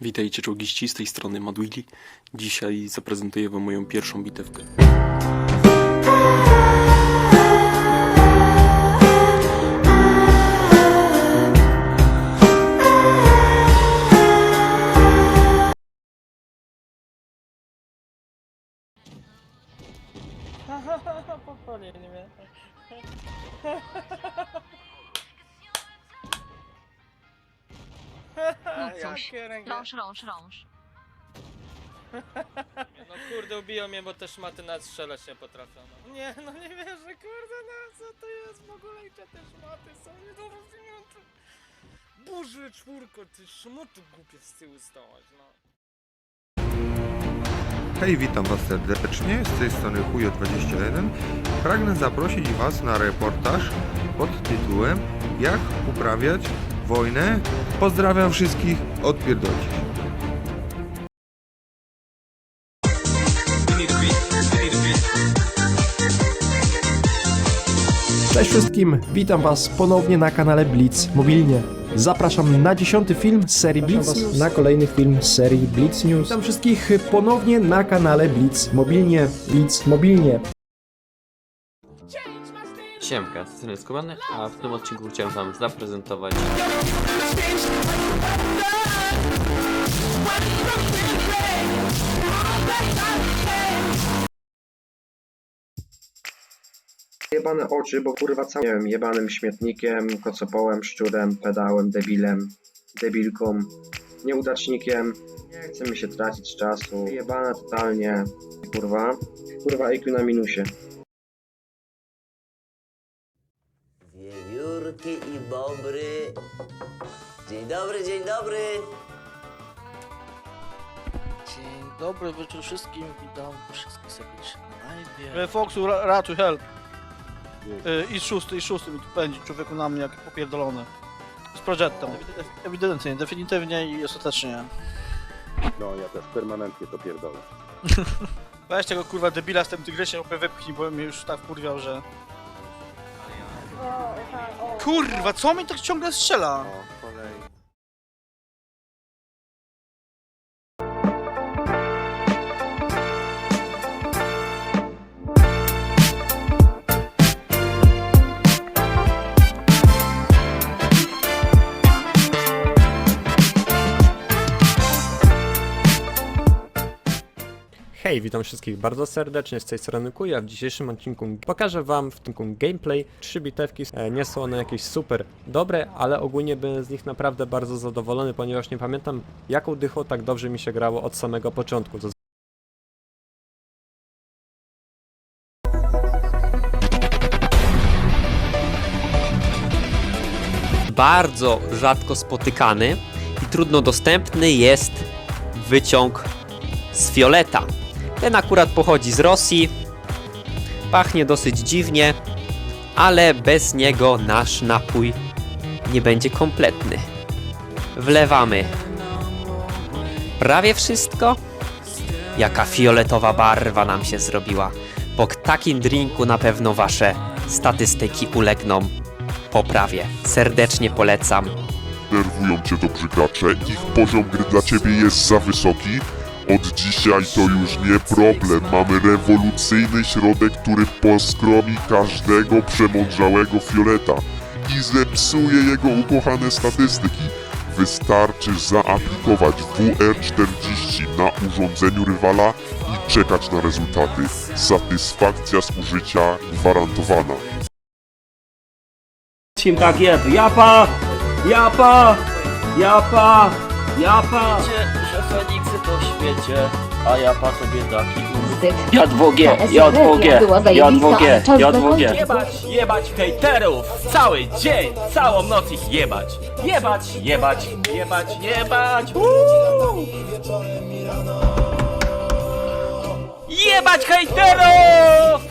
Witajcie czołgiści, z tej strony Madwilly. Dzisiaj zaprezentuję wam moją pierwszą bitewkę. Popalili mnie. No rąż, rąż, rąż. No kurde, ubiją mnie, bo te szmaty nadstrzelać nie potrafią. No. Nie, no nie wierzę, kurde, no co to jest w ogóle, gdzie te szmaty są niedorozwinięte. Boże, czwórko, ty szmuty głupie z tyłu stałaś, no. Hej, witam Was serdecznie, z tej strony Chujo21. Pragnę zaprosić Was na reportaż pod tytułem Jak uprawiać wojnę. Pozdrawiam wszystkich, odpierdolcie się. Cześć wszystkim, witam Was ponownie na kanale Blitz Mobilnie. Zapraszam na dziesiąty film z serii Blitz News. na kolejny film z serii Blitz News. Witam wszystkich ponownie na kanale Blitz Mobilnie. Blitz Mobilnie. Siemka, z strony Skubany, a w tym odcinku chciałem wam zaprezentować Jebane oczy, bo kurwa cały, jebanym śmietnikiem, kocopołem, szczurem, pedałem, debilem, debilką, nieudacznikiem. Nie chce mi się tracić czasu. Jebana totalnie, kurwa. Kurwa IQ na minusie. Wiewiórki i bobry. Dzień dobry, dzień dobry. Dzień dobry wieczór wszystkim, witam wszystkich serdecznie na live. E, Foxu, ra ratuj, help. E, I szósty, i szósty mi tu pędzi człowieku na mnie jak popierdolony. Z projettem. Ewidentnie, definitywnie i ostatecznie. No, ja też permanentnie to pierdolę. Weź tego kurwa debila z tym tygrysiem opie wypchnij, bo mnie już tak wkurwiał, że... Kurwa, co mi tak ciągle strzela? Hej, witam wszystkich bardzo serdecznie z tej strony Kuja. W dzisiejszym odcinku pokażę wam w tym gameplay. Trzy bitewki e, nie są one jakieś super dobre, ale ogólnie byłem z nich naprawdę bardzo zadowolony, ponieważ nie pamiętam jaką dychą tak dobrze mi się grało od samego początku. Bardzo rzadko spotykany i trudno dostępny jest wyciąg z fioleta. Ten akurat pochodzi z Rosji, pachnie dosyć dziwnie, ale bez niego nasz napój nie będzie kompletny. Wlewamy prawie wszystko. Jaka fioletowa barwa nam się zrobiła. Po takim drinku na pewno wasze statystyki ulegną poprawie. Serdecznie polecam. Nerwują cię dobrzy gracze, ich poziom gry dla ciebie jest za wysoki. Od dzisiaj to już nie problem. Mamy rewolucyjny środek, który poskromi każdego przemądrzałego fioleta i zepsuje jego ukochane statystyki. Wystarczy zaaplikować WR40 na urządzeniu rywala i czekać na rezultaty. Satysfakcja z użycia gwarantowana. Tak jest, japa! Japa! Japa! Japa! Wiecie, że Feniksy to świecie, a japa to biedaki J2G, J2G, J2G, J2G Jebać, jebać hejterów! Cały dzień, całą noc ich jebać! Jebać, jebać, jebać, jebać! Uuu! Jebać hejterów!